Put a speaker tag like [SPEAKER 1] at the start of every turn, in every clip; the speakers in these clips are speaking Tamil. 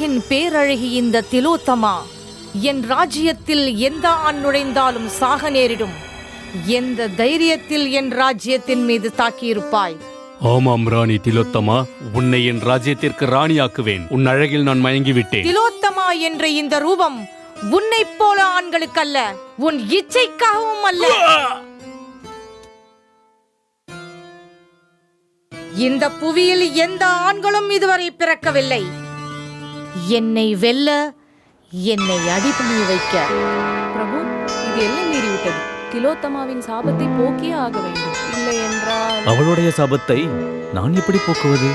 [SPEAKER 1] உலகின் பேரழகி இந்த திலோத்தமா. என் ராஜ்யத்தில் எந்த ஆண் நுழைந்தாலும் சாக நேரிடும். எந்த தைரியத்தில் என் ராஜ்யத்தின் மீது தாக்கியிருப்பாய்.
[SPEAKER 2] ஆமாம் ராணி திலோத்தமா உன்னை என் ராஜ்யத்திற்கு ராணியாக்குவேன். உன் அழகில் நான் மயங்கி விட்டேன்
[SPEAKER 1] திலோத்தமா என்ற இந்த ரூபம் உன்னைப் போல ஆண்களுக்கல்ல உன் இச்சைக்காகவும் அல்ல. இந்த புவியில் எந்த ஆண்களும் இதுவரை பிறக்கவில்லை. என்னை வெல்ல என்னை அடிபணி வைக்க.
[SPEAKER 3] பிரபு இது எல்லை மீறிவிட்டது. திலோத்தமாவின் சாபத்தை போக்கியே ஆக வேண்டும். இல்லை என்றால்
[SPEAKER 4] அவளுடைய சாபத்தை நான் எப்படி போக்குவது?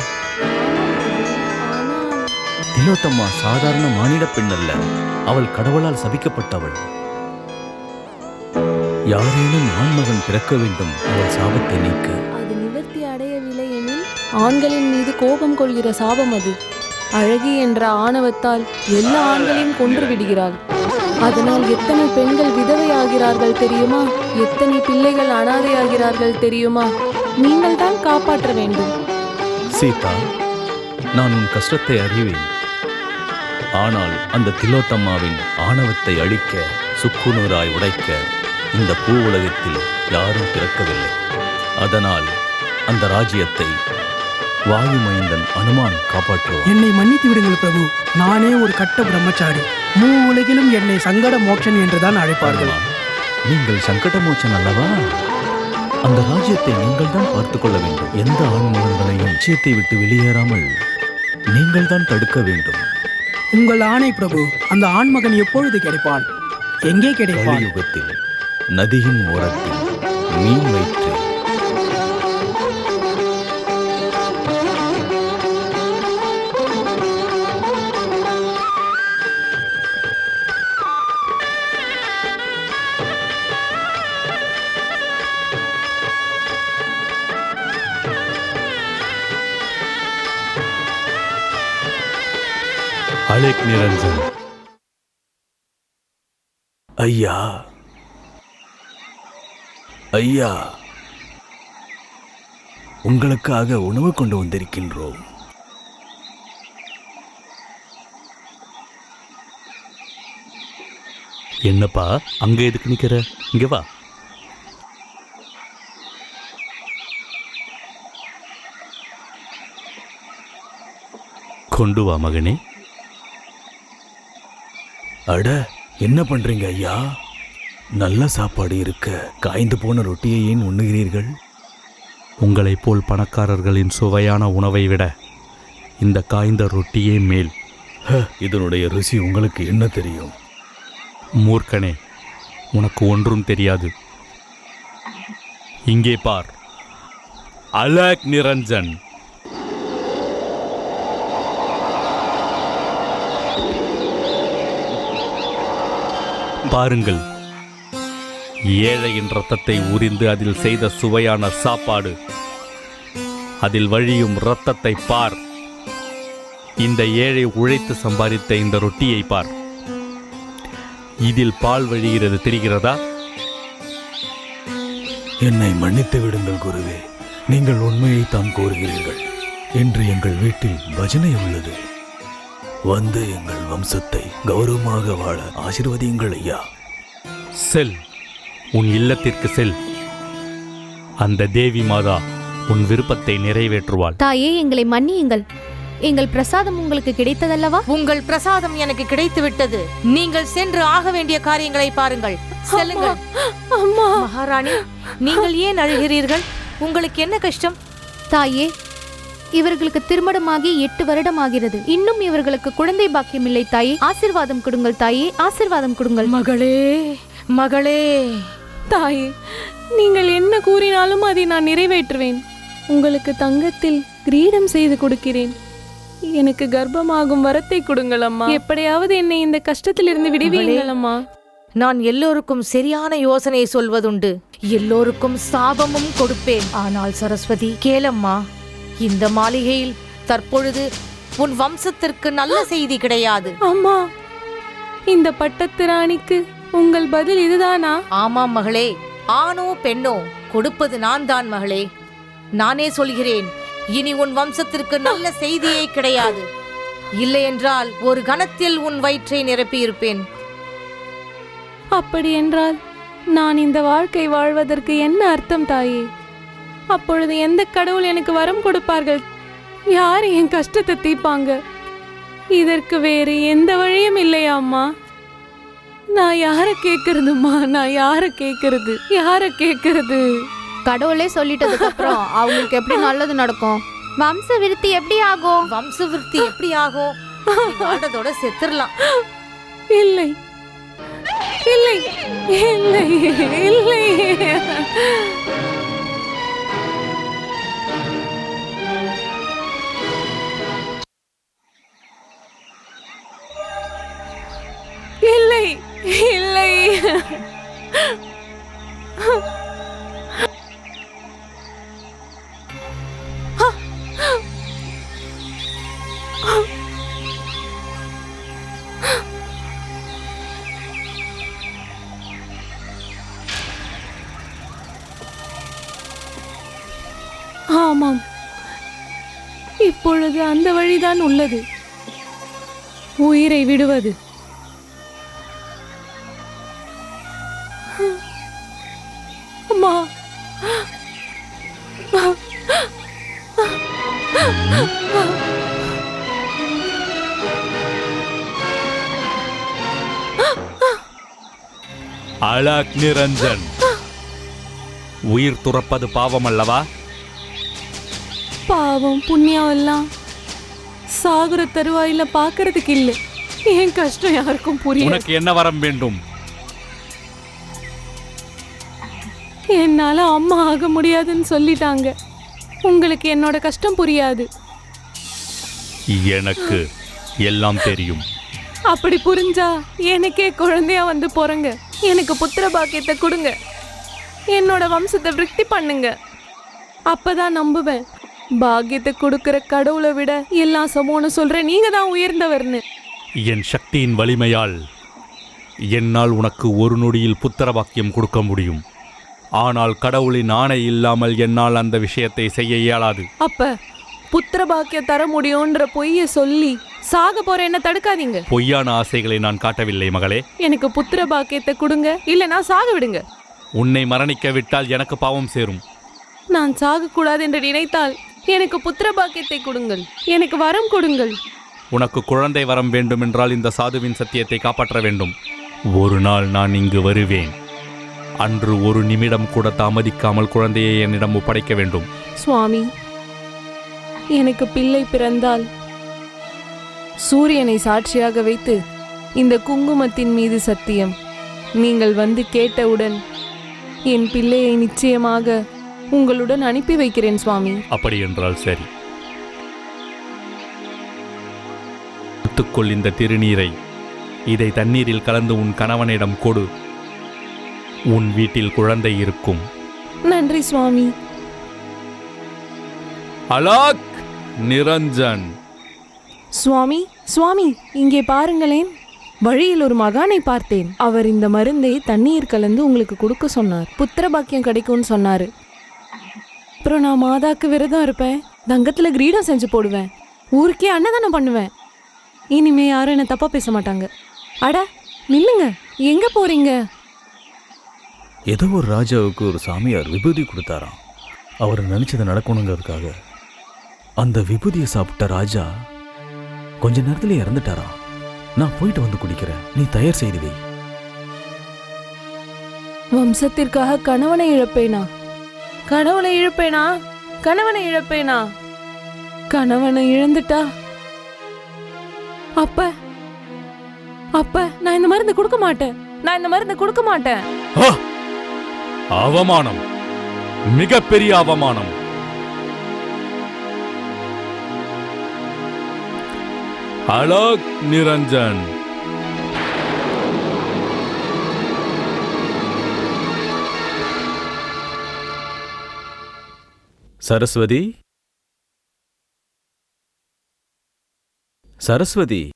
[SPEAKER 4] திலோத்தம்மா சாதாரண மானிட பெண் அல்ல அவள் கடவுளால் சபிக்கப்பட்டவள். யாரேனும் ஆண்மகன் பிறக்க வேண்டும் அவள் சாபத்தை நீக்க.
[SPEAKER 3] அது நிவர்த்தி அடையவில்லை எனில் ஆண்களின் மீது கோபம் கொள்கிற சாபம் அது. அழகி என்ற ஆணவத்தால் எல்லா ஆண்களையும் கொன்று விடுகிறாள் அதனால் எத்தனை பெண்கள் விதவையாகிறார்கள் தெரியுமா? எத்தனை பிள்ளைகள் அனாதையாகிறார்கள் தெரியுமா? நீங்கள் தான் காப்பாற்ற வேண்டும்.
[SPEAKER 4] சீதா நான் உன் கஷ்டத்தை அறிவேன். ஆனால் அந்த திலோத்தம்மாவின் ஆணவத்தை அழிக்க சுக்குநூறாய் உடைக்க இந்த பூ உலகத்தில் யாரும் பிறக்கவில்லை. அதனால் அந்த ராஜ்யத்தை வாயுமைந்தன் அனுமான் காப்பாற்றுவான்.
[SPEAKER 5] என்னை மன்னித்து விடுங்கள் பிரபு. நானே ஒரு கட்ட பிரம்மச்சாரி. மூ உலகிலும் என்னை சங்கட மோட்சன் என்றுதான் அழைப்பார்கள்.
[SPEAKER 4] நீங்கள் சங்கடமோச்சன் அல்லவா? அந்த ராஜ்யத்தை நீங்கள் தான் பார்த்துக் கொள்ள வேண்டும். எந்த ஆண்மகன்களையும் நிச்சயத்தை விட்டு வெளியேறாமல் நீங்கள் தான் தடுக்க வேண்டும்.
[SPEAKER 5] உங்கள் ஆணை பிரபு அந்த ஆண்மகன் எப்பொழுது கிடைப்பான்? எங்கே கிடைப்பான்?
[SPEAKER 4] கலியுகத்தில் நதியின் ஓரத்தில் மீன் வயிற்றில்
[SPEAKER 2] நிரஞ்சன்.
[SPEAKER 4] ஐயா. ஐயா. உங்களுக்காக உணவு கொண்டு வந்திருக்கின்றோம்.
[SPEAKER 2] என்னப்பா அங்க எதுக்கு நிக்கிற? இங்க வா. கொண்டு வா மகனே.
[SPEAKER 4] அட என்ன பண்றீங்க ஐயா? நல்ல சாப்பாடு இருக்க காய்ந்து போன ரொட்டியை ஏன் உண்ணுகிறீர்கள்?
[SPEAKER 2] உங்களைப் போல் பணக்காரர்களின் சுவையான உணவை விட இந்த காய்ந்த ரொட்டியே மேல்.
[SPEAKER 4] ஹ, இதனுடைய ருசி உங்களுக்கு என்ன தெரியும்?
[SPEAKER 2] மூர்க்கனே உனக்கு ஒன்றும் தெரியாது. இங்கே பார். அலக் நிரஞ்சன். பாருங்கள். ஏழையின் ரத்தத்தை உரிந்து அதில் செய்த சுவையான சாப்பாடு. அதில் வழியும் ரத்தத்தை பார். இந்த ஏழை உழைத்து சம்பாதித்த இந்த ரொட்டியை பார். இதில் பால் வழிகிறது தெரிகிறதா?
[SPEAKER 4] என்னை மன்னித்து விடுங்கள் குருவே. நீங்கள் உண்மையைத்தான் கூறுகிறீர்கள் என்று எங்கள் வீட்டில் பஜனை உள்ளது. வந்து எங்கள் வம்சத்தை கௌரவமாக வாழ ஆசீர்வதியுங்கள் ஐயா.
[SPEAKER 2] செல். உன் இல்லத்திற்கு செல். அந்த தேவி மாதா உன் விருப்பத்தை நிறைவேற்றுவாள்.
[SPEAKER 6] தாயே எங்களை மன்னியுங்கள். எங்கள் பிரசாதம் உங்களுக்கு கிடைத்ததல்லவா?
[SPEAKER 1] உங்கள் பிரசாதம் எனக்கு கிடைத்து விட்டது நீங்கள் சென்று ஆக வேண்டிய காரியங்களை பாருங்கள். செல்லுங்கள்.
[SPEAKER 3] அம்மா.
[SPEAKER 1] மகாராணி நீங்கள் ஏன் அழுகிறீர்கள்? உங்களுக்கு என்ன கஷ்டம்?
[SPEAKER 6] தாயே இவர்களுக்கு திருமணமாகி எட்டு வருடம் ஆகிறது இன்னும் இவர்களுக்கு குழந்தை பாக்கியம் இல்லை தாயே. ஆசிர்வாதம் கொடுங்கள் தாயே. ஆசிர்வாதம் கொடுங்கள்.
[SPEAKER 1] மகளே மகளே.
[SPEAKER 3] தாயே நீங்கள் என்ன கூறினாலும் அதை நான் நிறைவேற்றுவேன். உங்களுக்கு தங்கத்தில் கிரீடம் செய்து கொடுக்கிறேன். எனக்கு கர்ப்பமாகும் வரத்தை கொடுங்கள் அம்மா எப்படியாவது என்னை இந்த கஷ்டத்திலிருந்து விடுவீங்கள் அம்மா
[SPEAKER 1] நான் எல்லோருக்கும் சரியான யோசனை சொல்வதுண்டு. எல்லோருக்கும் சாபமும் கொடுப்பேன். ஆனால் சரஸ்வதி கேளம்மா. இந்த மாளிகையில் தற்பொழுது உன் வம்சத்திற்கு நல்ல செய்தி கிடையாது.
[SPEAKER 3] அம்மா இந்த பட்டத்து ராணிக்கு உங்கள் பதில் இதுதானா?
[SPEAKER 1] ஆமாம் மகளே ஆணோ பெண்ணோ கொடுப்பது நான் தான் மகளே. நானே சொல்கிறேன் இனி உன் வம்சத்திற்கு நல்ல செய்தியே கிடையாது. இல்லையென்றால் ஒரு கணத்தில் உன் வயிற்றை நிரப்பியிருப்பேன்.
[SPEAKER 3] அப்படி என்றால் நான் இந்த வாழ்க்கை வாழ்வதற்கு என்ன அர்த்தம் தாயே? அப்பொழுது எந்த கடவுள் எனக்கு வரம் கொடுப்பார்கள்? யார் என் கஷ்டத்தை தீர்ப்பாங்க? இதற்கு வேறு எந்த வழியும் இல்லையா அம்மா. நான் யாரை கேட்கறதுமா நான் யாரை கேட்கறது? யாரை கேட்கறது?
[SPEAKER 6] கடவுளே சொல்லிட்டதுக்கு அப்புறம் அவங்களுக்கு எப்படி நல்லது நடக்கும்? வம்ச விருத்தி எப்படி ஆகும்?
[SPEAKER 1] வம்ச விருத்தி எப்படி ஆகும்? வாழ்றதோட செத்துடலாம்
[SPEAKER 3] இல்லை. இல்லை. இல்லை. இல்லை. ஆமாம். இப்பொழுது அந்த வழிதான் உள்ளது. உயிரை விடுவது.
[SPEAKER 2] அழக் நிரஞ்சன். உயிர் துறப்பது பாவம் அல்லவா
[SPEAKER 3] பாவம் புண்ணியம் எல்லாம் சாகுற தருவாயில பாக்குறதுக்கு இல்ல என் கஷ்டம் யாருக்கும் புரியல.
[SPEAKER 2] உனக்கு என்ன வரம் வேண்டும்?
[SPEAKER 3] என்னால அம்மா ஆக முடியாதுன்னு சொல்லிட்டாங்க. உங்களுக்கு என்னோட கஷ்டம் புரியாது.
[SPEAKER 2] எனக்கு எல்லாம் தெரியும்.
[SPEAKER 3] அப்படி புரிஞ்சா எனக்கே குழந்தையா வந்து போறங்க. எனக்கு புத்திர பாக்கியத்தை கொடுங்க. என்னோட வம்சத்தை விருத்தி பண்ணுங்க. அப்பதான் நம்புவேன். பாக்கியத்தை கொடுக்கிற கடவுளை விட எல்லாம் சமோன்னு சொல்ற நீங்க தான் உயர்ந்தவர்னு.
[SPEAKER 2] என் சக்தியின் வலிமையால் என்னால் உனக்கு ஒரு நொடியில் புத்திர பாக்கியம் கொடுக்க முடியும். ஆனால் கடவுளின் ஆணை இல்லாமல் என்னால் அந்த விஷயத்தை செய்ய இயலாது.
[SPEAKER 3] அப்ப புத்திர பாக்கியம் தர முடியும்ன்ற பொய்ய சொல்லி சாக போற என்ன தடுக்காதீங்க.
[SPEAKER 2] பொய்யான ஆசைகளை நான் காட்டவில்லை மகளே.
[SPEAKER 3] எனக்கு புத்திர பாக்கியத்தை கொடுங்க இல்லைன்னா சாக விடுங்க.
[SPEAKER 2] உன்னை மரணிக்க விட்டால் எனக்கு பாவம் சேரும்.
[SPEAKER 3] நான் சாகக்கூடாது என்று நினைத்தால் எனக்கு புத்திர பாக்கியத்தை கொடுங்கள் எனக்கு வரம் கொடுங்கள்.
[SPEAKER 2] உனக்கு குழந்தை வரம் வேண்டுமென்றால் இந்த சாதுவின் சத்தியத்தை காப்பாற்ற வேண்டும். ஒரு நாள் நான் இங்கு வருவேன். அன்று ஒரு நிமிடம் கூட தாமதிக்காமல் குழந்தையை என்னிடம் ஒப்படைக்க வேண்டும்.
[SPEAKER 3] சுவாமி எனக்கு பிள்ளை பிறந்தால் சூரியனை சாட்சியாக வைத்து இந்த குங்குமத்தின் மீது சத்தியம். நீங்கள் வந்து கேட்டவுடன் என் பிள்ளையை நிச்சயமாக உங்களுடன் அனுப்பி வைக்கிறேன் சுவாமி.
[SPEAKER 2] அப்படி என்றால் சரி. எடுத்துக்கொள் இந்த திருநீரை. இதை தண்ணீரில் கலந்து உன் கணவனிடம் கொடு. உன் வீட்டில் குழந்தை இருக்கும்.
[SPEAKER 3] நன்றி சுவாமி.
[SPEAKER 2] அலாக்! நிரஞ்சன்.
[SPEAKER 3] சுவாமி சுவாமி இங்கே பாருங்களேன். வழியில் ஒரு மகானை பார்த்தேன். அவர் இந்த மருந்தை தண்ணீர் கலந்து உங்களுக்கு கொடுக்க சொன்னார். புத்திர பாக்கியம் கிடைக்கும்னு சொன்னாரு. அப்புறம் நான் மாதாக்கு விரதம் இருப்பேன். தங்கத்துல கிரீடம் செஞ்சு போடுவேன். ஊருக்கே அன்னதானம் பண்ணுவேன். இனிமே யாரும் என்ன தப்பா பேச மாட்டாங்க. அட நில்லுங்க. எங்க போறீங்க?
[SPEAKER 4] ஏதோ ஒரு ராஜாவுக்கு ஒரு சாமியார் விபூதி கொடுத்தாராம். அவர் நினைச்சது நடக்கணுங்கிறதுக்காக. அந்த விபூதியை சாப்பிட்ட ராஜா கொஞ்ச நேரத்துல இறந்துட்டாராம் நான் போயிட்டு வந்து குடிக்கிறேன் நீ தயார் செய்து வை.
[SPEAKER 3] வம்சத்திற்காக கணவனை இழப்பேனா? கணவனை இழப்பேனா? கணவனை இழப்பேனா? கணவனை இழந்துட்டா? அப்ப? அப்ப நான் இந்த மருந்து கொடுக்க மாட்டேன். நான் இந்த மருந்து கொடுக்க மாட்டேன்!
[SPEAKER 2] அவமானம். மிகப்பெரிய அவமானம். அலோக் நிரஞ்சன்.
[SPEAKER 4] சரஸ்வதி? சரஸ்வதி?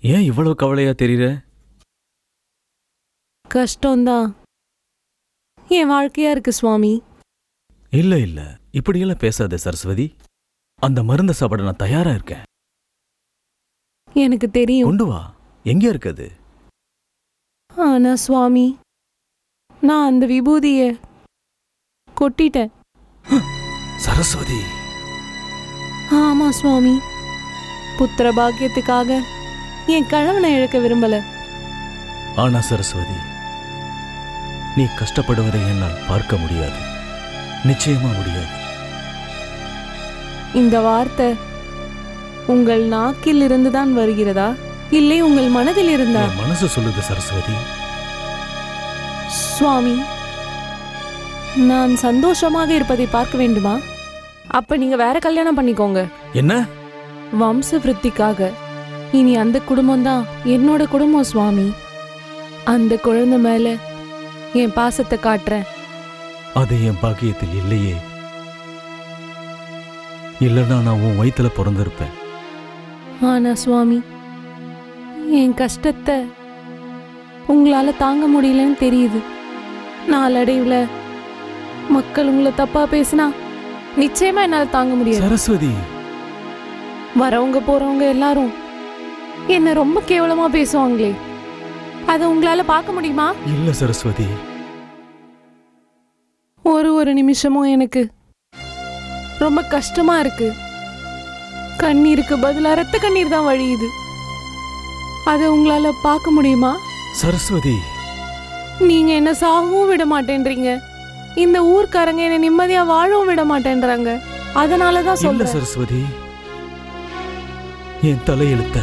[SPEAKER 4] ஏன் இவ்வளவு கவலையா தெரியுற?
[SPEAKER 3] கஷ்டம்தான். என் வாழ்க்கையா இருக்கு சுவாமி.
[SPEAKER 4] இல்ல இல்ல. இப்படியெல்லாம் பேசாத சரஸ்வதி. அந்த மருந்தை சாப்பிட நான் தயாரா இருக்கேன்.
[SPEAKER 3] எனக்கு தெரியும்.
[SPEAKER 4] கொண்டு வா. எங்க இருக்குது
[SPEAKER 3] ஆனா சுவாமி நான் அந்த விபூதிய கொட்டிட்டேன்.
[SPEAKER 4] சரஸ்வதி.
[SPEAKER 3] ஆமா சுவாமி. புத்திர பாக்கியத்துக்காக என் கணவனை இழக்க விரும்பல.
[SPEAKER 4] ஆனா சரஸ்வதி நீ கஷ்டப்படுவதை என்னால் பார்க்க முடியாது. நிச்சயமா முடியாது.
[SPEAKER 3] இந்த வார்த்தை உங்கள் நாக்கில் இருந்துதான் வருகிறதா? இல்லை உங்கள் மனதில் இருந்தா
[SPEAKER 4] என் மனசு சொல்லுது சரஸ்வதி.
[SPEAKER 3] சுவாமி நான் சந்தோஷமாக இருப்பதை பார்க்க வேண்டுமா? அப்ப நீங்க வேற கல்யாணம் பண்ணிக்கோங்க.
[SPEAKER 4] என்ன?
[SPEAKER 3] வம்ச விருத்திக்காக இனி அந்த குடும்பம் தான் என்னோட குடும்பம் சுவாமி. அந்த குழந்தை மேல என் பாசத்தை காட்டுறேன்.
[SPEAKER 4] அது என் பாக்கியத்தில் இல்லையே. இல்லைன்னா நான் உன் வயித்துல பிறந்திருப்பேன்.
[SPEAKER 3] ஆனா சுவாமி என் கஷ்டத்தை உங்களால தாங்க முடியலன்னு தெரியுது. நாளடைவுல மக்கள் உங்களை தப்பா பேசினா நிச்சயமா என்னால தாங்க முடியாது.
[SPEAKER 4] சரஸ்வதி.
[SPEAKER 3] வரவங்க போறவங்க எல்லாரும் என்ன ரொம்ப கேவலமா பேசுவாங்களே. அதை உங்களால பார்க்க முடியுமா?
[SPEAKER 4] இல்ல சரஸ்வதி.
[SPEAKER 3] ஒரு ஒரு நிமிஷமும் எனக்கு ரொம்ப கஷ்டமா இருக்கு. கண்ணீருக்கு பதிலா ரத்த கண்ணீர் தான் வழியுது அதை உங்களால பார்க்க முடியுமா?
[SPEAKER 4] சரஸ்வதி.
[SPEAKER 3] நீங்க என்ன சாகவும் விட மாட்டேன்றீங்க. இந்த ஊர்க்காரங்க என்ன நிம்மதியா வாழவும் விட மாட்டேன்றாங்க. அதனால தான் சொல்றேன்.
[SPEAKER 4] சரஸ்வதி. என் தலையெழுத்த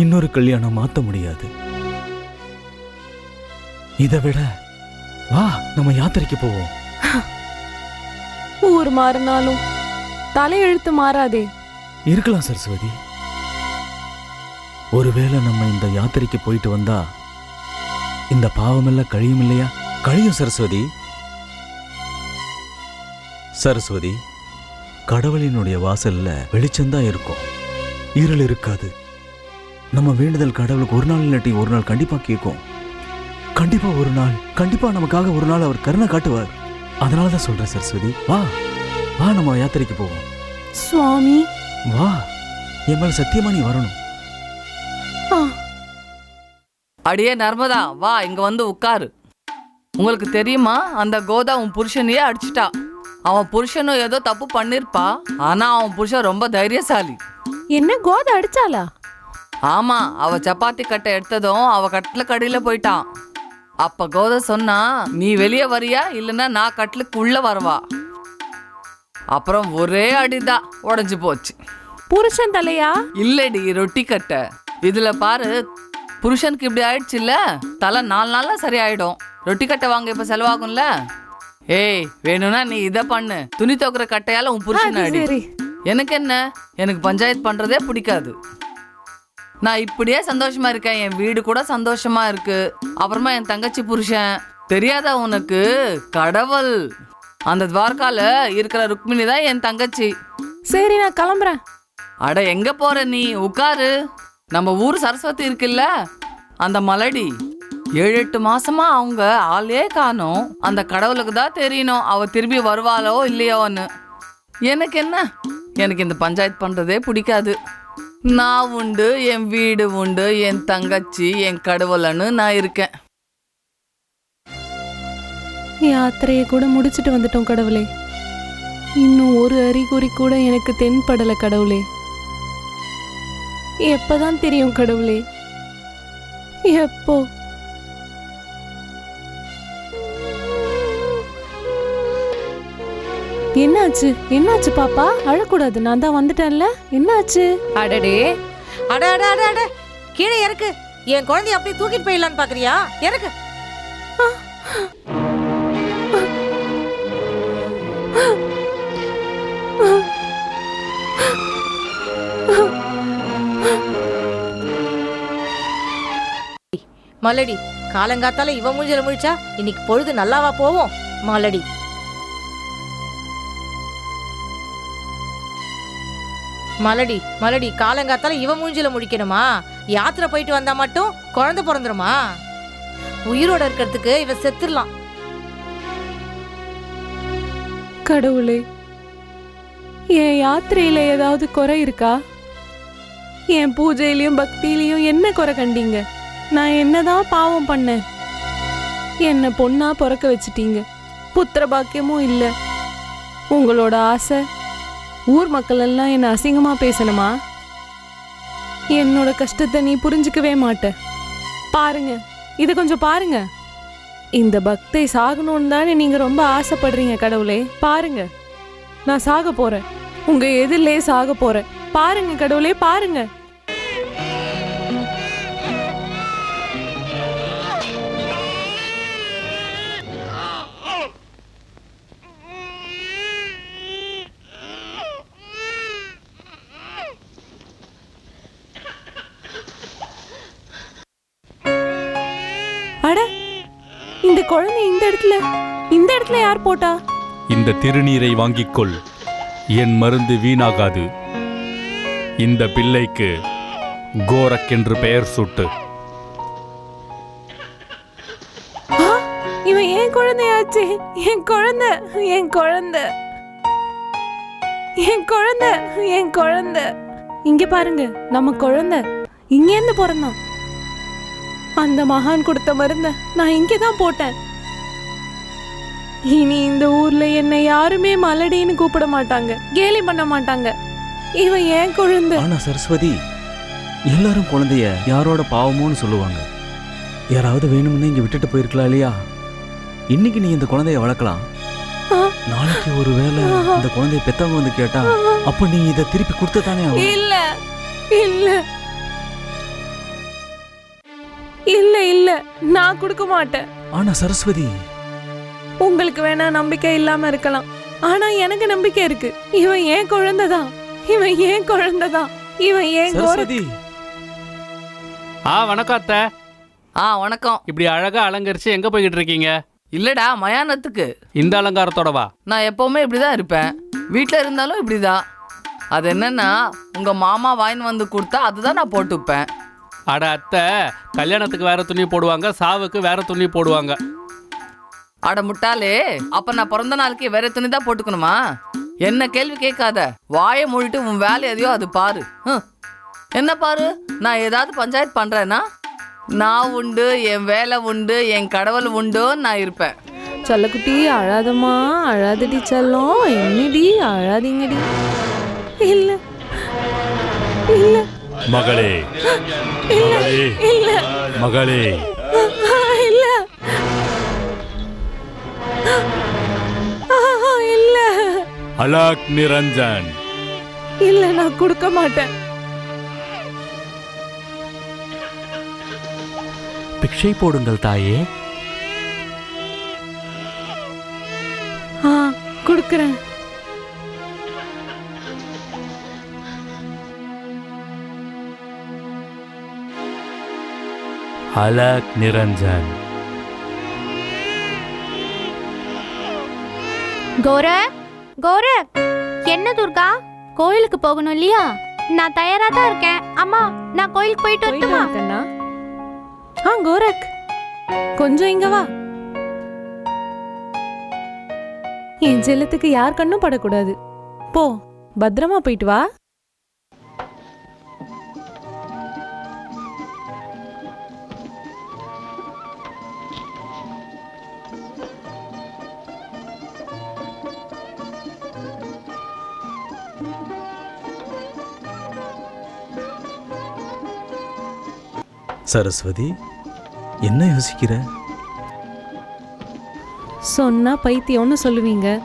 [SPEAKER 4] இன்னொரு கல்யாணம் மாத்த முடியாது. இதை விட வா நம்ம யாத்திரைக்கு போவோம்.
[SPEAKER 3] ஊர் மாறினாலும் தலையெழுத்து மாறாதே.
[SPEAKER 4] இருக்கலாம் சரஸ்வதி. ஒருவேளை நம்ம இந்த யாத்திரைக்கு போயிட்டு வந்தா இந்த பாவமெல்லாம் கழியும் இல்லையா கழியும் சரஸ்வதி. சரஸ்வதி கடவுளினுடைய வாசல்ல வெளிச்சம்தான் இருக்கும். இருள் இருக்காது. நம்ம வேண்டுதல் கடவுளுக்கு ஒரு நாள் இல்லாட்டி ஒரு நாள் கண்டிப்பா கேட்கும். கண்டிப்பா ஒரு நாள் கண்டிப்பா நமக்காக ஒரு நாள் அவர் கருணை காட்டுவார். அதனால தான் சொல்றேன் சரஸ்வதி. வா. வா நம்ம யாத்திரைக்கு போவோம்.
[SPEAKER 3] சுவாமி.
[SPEAKER 4] வா என் மேல சத்தியமா நீ வரணும்.
[SPEAKER 3] ஆ,
[SPEAKER 7] அடியே நர்மதா வா இங்க வந்து உட்காரு. உங்களுக்கு தெரியுமா அந்த கோதா உன் புருஷனையே அடிச்சிட்டா. அவன் புருஷனும் ஏதோ தப்பு பண்ணிருப்பா ஆனா அவன் புருஷன் ரொம்ப தைரியசாலி.
[SPEAKER 3] என்ன கோத அடிச்சாளா?
[SPEAKER 7] ஆமா அவ சப்பாத்தி கட்டை எடுத்ததும் அவ கட்டில கடியில போயிட்டான். அப்ப கோத சொன்னா நீ வெளியே வரியா? இல்லைன்னா நான் கட்டிலுக்கு உள்ள வரவா. அப்புறம் ஒரே அடிதான் உடைஞ்சு போச்சு.
[SPEAKER 3] புருஷன் தலையா?
[SPEAKER 7] இல்லடி ரொட்டி கட்டை. இதுல பாரு புருஷனுக்கு இப்படி ஆயிடுச்சுல்ல? தலை நாலு நாள்ல சரியாயிடும். ரொட்டி கட்டை வாங்க இப்ப செலவாகும்ல? ஏய் வேணும்னா நீ இத பண்ணு. துணி துவைக்கிற கட்டையால உன் புருஷன் அடி. எனக்கு என்ன? எனக்கு பஞ்சாயத்து பண்றதே பிடிக்காது. நான் இப்படியே சந்தோஷமா இருக்கேன். என் வீடு கூட சந்தோஷமா இருக்கு. அப்புறமா என் தங்கச்சி புருஷன். தெரியாதா உனக்கு? கடவுள். அந்த துவாரகால இருக்கிற ருக்மிணி தான் என் தங்கச்சி.
[SPEAKER 3] சரி நான் கிளம்புறேன்.
[SPEAKER 7] அட எங்க போற நீ? உட்காரு. நம்ம ஊர் சரஸ்வதி இருக்குல்ல? அந்த மலடி. ஏழு எட்டு மாசமா அவங்க ஆளே காணோம். அந்த கடவுளுக்கு தான் தெரியணும் அவ திரும்பி வருவாளோ இல்லையோன்னு. எனக்கு என்ன? எனக்கு இந்த பஞ்சாயத்து பண்றதே பிடிக்காது. நான் உண்டு என் வீடு உண்டு என் தங்கச்சி என் கடவுளன்னு நான் இருக்கேன்.
[SPEAKER 3] யாத்திரையை கூட முடிச்சிட்டு வந்துட்டோம் கடவுளே. இன்னும் ஒரு அறிகுறி கூட எனக்கு தென்படலை கடவுளே. எப்பதான் தெரியும் கடவுளே? எப்போ? என்னாச்சு? என்னாச்சு பாப்பா? அழக்கூடாது. நான் தான் வந்துட்டேன்ல. என்னாச்சு?
[SPEAKER 1] அடடே. அட அட அட அட. கீழே இறக்கு. என் குழந்தைய அப்படியே தூக்கிட்டு போயிடலான்னு பாக்குறியா? இறக்கு. மலடி காலங்காத்தால இவ மூஞ்சில முழிச்சா இன்னைக்கு பொழுது நல்லாவா போவோம்? மலடி மலடி மலடி காலங்காத்தால இவ மூஞ்சில முடிக்கணுமா யாத்திரை போயிட்டு வந்தா மட்டும் குழந்தை பிறந்துருமா? உயிரோட இருக்கிறதுக்கு இவ செத்துடலாம்.
[SPEAKER 3] கடவுளே என் யாத்திரையில ஏதாவது குறை இருக்கா? என் பூஜையிலயும் பக்தியிலயும் என்ன குறை கண்டீங்க? நான் என்னதான் பாவம் பண்ணேன். என்னை பொண்ணா பிறக்க வச்சிட்டீங்க. புத்திர பாக்கியமும் இல்லை. உங்களோட ஆசை ஊர் மக்கள் எல்லாம் என்னை அசிங்கமா பேசணுமா? என்னோட கஷ்டத்தை நீ புரிஞ்சுக்கவே மாட்ட. பாருங்க இதை கொஞ்சம் பாருங்க. இந்த பக்தை சாகணும்னு தானே நீங்க ரொம்ப ஆசைப்படுறீங்க கடவுளே. பாருங்க நான் சாக போறேன். உங்க எதிரிலே சாக போறேன். பாருங்க கடவுளே பாருங்க. இந்த குழந்தை இந்த இடத்துல இந்த இடத்துல யார் போட்டா?
[SPEAKER 2] இந்த திருநீரை வாங்கிக்கொள். என் மருந்து வீணாகாது. இந்த பிள்ளைக்கு கோரக் என்று பெயர் சூட்டு.
[SPEAKER 3] ஆ, இவன் என் குழந்தையாச்சே என் குழந்தை என் குழந்தை. என் குழந்தை என் குழந்தை. இங்க பாருங்க நம்ம குழந்தை இங்கேருந்து பிறந்தான். அந்த மகான் கொடுத்த மருந்த நான் இங்கே தான் போட்டேன். இனி இந்த ஊர்ல என்னை யாருமே மலடின்னு கூப்பிட மாட்டாங்க கேலி பண்ண மாட்டாங்க. இவன் ஏன் குழந்தை?
[SPEAKER 4] ஆனா சரஸ்வதி எல்லாரும் குழந்தைய யாரோட பாவமோன்னு சொல்லுவாங்க. யாராவது வேணும்னு இங்க விட்டுட்டு போயிருக்கலாம் இல்லையா? இன்னைக்கு நீ இந்த குழந்தைய வளர்க்கலாம். நாளைக்கு ஒரு வேளை இந்த குழந்தைய பெத்தவங்க வந்து கேட்டா அப்ப நீ இதை திருப்பி கொடுத்து தானே
[SPEAKER 3] இல்ல இல்ல. இல்ல நான் கொடுக்க மாட்டேன்.
[SPEAKER 4] ஆனா சரஸ்வதி.
[SPEAKER 3] உங்களுக்கு வேணா நம்பிக்கை இல்லாம இருக்கலாம். ஆனா எனக்கு நம்பிக்கை இருக்கு. இவன் ஏன் குழந்தைதான் இவன் ஏன் குழந்தைதான் இவன் ஏன் கோர
[SPEAKER 4] சரஸ்வதி.
[SPEAKER 2] ஆ வணக்கம் அத்தை.
[SPEAKER 7] ஆ வணக்கம்.
[SPEAKER 2] இப்படி அழகா அலங்கரிச்சு எங்க போய்கிட்டு இருக்கீங்க?
[SPEAKER 7] இல்லடா மயானத்துக்கு.
[SPEAKER 2] இந்த அலங்காரத்தோட வா.
[SPEAKER 7] நான் எப்பவுமே இப்படிதான் இருப்பேன். வீட்டில் இருந்தாலும் இப்படிதான். அது என்னன்னா உங்க மாமா வாங்கின்னு வந்து கொடுத்தா அதுதான் நான் போட்டுப்பேன்.
[SPEAKER 2] அட அத்தை கல்யாணத்துக்கு வேற துணி போடுவாங்க சாவுக்கு வேற துணி போடுவாங்க.
[SPEAKER 7] அட முட்டாளே அப்ப நான் பிறந்த நாளைக்கு வேற துணி தான் போட்டுக்கணுமா? என்ன கேள்வி கேட்காத. வாயை மூடிட்டு உன் வேலை எதையோ அது பாரு. ஹம். என்ன பாரு? நான் ஏதாவது பஞ்சாயத்து பண்றேன்னா நான் உண்டு என் வேலை உண்டு என் கடவுள் உண்டு நான் இருப்பேன்.
[SPEAKER 3] சொல்லக்குட்டி அழாதம்மா. அழாதடி செல்லம். என்னடி? அழாதீங்கடி. இல்ல. இல்ல.
[SPEAKER 2] மகளே. மகளே.
[SPEAKER 3] இல்ல
[SPEAKER 2] மகளே.
[SPEAKER 3] இல்ல. ஆஹா, இல்ல.
[SPEAKER 2] அலாக் நிரஞ்சன்.
[SPEAKER 3] இல்ல நான் கொடுக்க மாட்டேன்.
[SPEAKER 2] பிக்ஷை போடுங்கள் தாயே.
[SPEAKER 3] ஆ கொடுக்கறேன்.
[SPEAKER 2] அலாக் நிரஞ்சன்
[SPEAKER 6] கௌரவ் கௌரவ் என்ன துர்கா? கோயிலுக்கு போகணும் இல்லையா? நான் தயாரா தான் இருக்கேன். அம்மா நான் கோயிலுக்கு போயிட்டு
[SPEAKER 3] போயிட்டு
[SPEAKER 6] வரட்டுமா
[SPEAKER 3] வா கண்ணா. ஆ கோரக். கொஞ்சம் இங்க வா. என் செல்லத்துக்கு யார் கண்ணும் படக்கூடாது. போ பத்திரமா போயிட்டு வா.
[SPEAKER 4] சரஸ்வதி என்ன யோசிக்கிற?
[SPEAKER 3] சொன்னா பைத்தியம்னு சொல்லுவீங்க.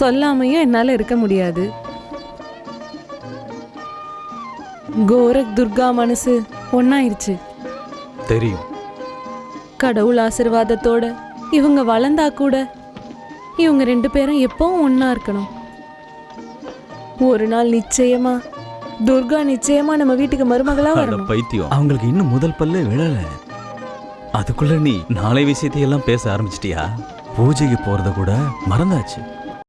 [SPEAKER 3] சொல்லாமையும் என்னால இருக்க முடியாது. கோரக் துர்கா மனசு ஒன்னாயிருச்சு
[SPEAKER 4] தெரியும்.
[SPEAKER 3] கடவுள் ஆசிர்வாதத்தோட இவங்க வளர்ந்தா கூட இவங்க ரெண்டு பேரும் எப்பவும் ஒண்ணா இருக்கணும். ஒரு நாள் நிச்சயமா துர்கா நிச்சயமா நம்ம வீட்டுக்கு மருமகளா
[SPEAKER 4] அட
[SPEAKER 3] வரணும்.
[SPEAKER 4] பைத்தியம். அவங்களுக்கு இன்னும் முதல் பல்லே விழல. அதுக்குள்ள நீ நாளை விஷயத்தையெல்லாம் பேச ஆரம்பிச்சிட்டியா? பூஜைக்கு போறத கூட மறந்தாச்சு.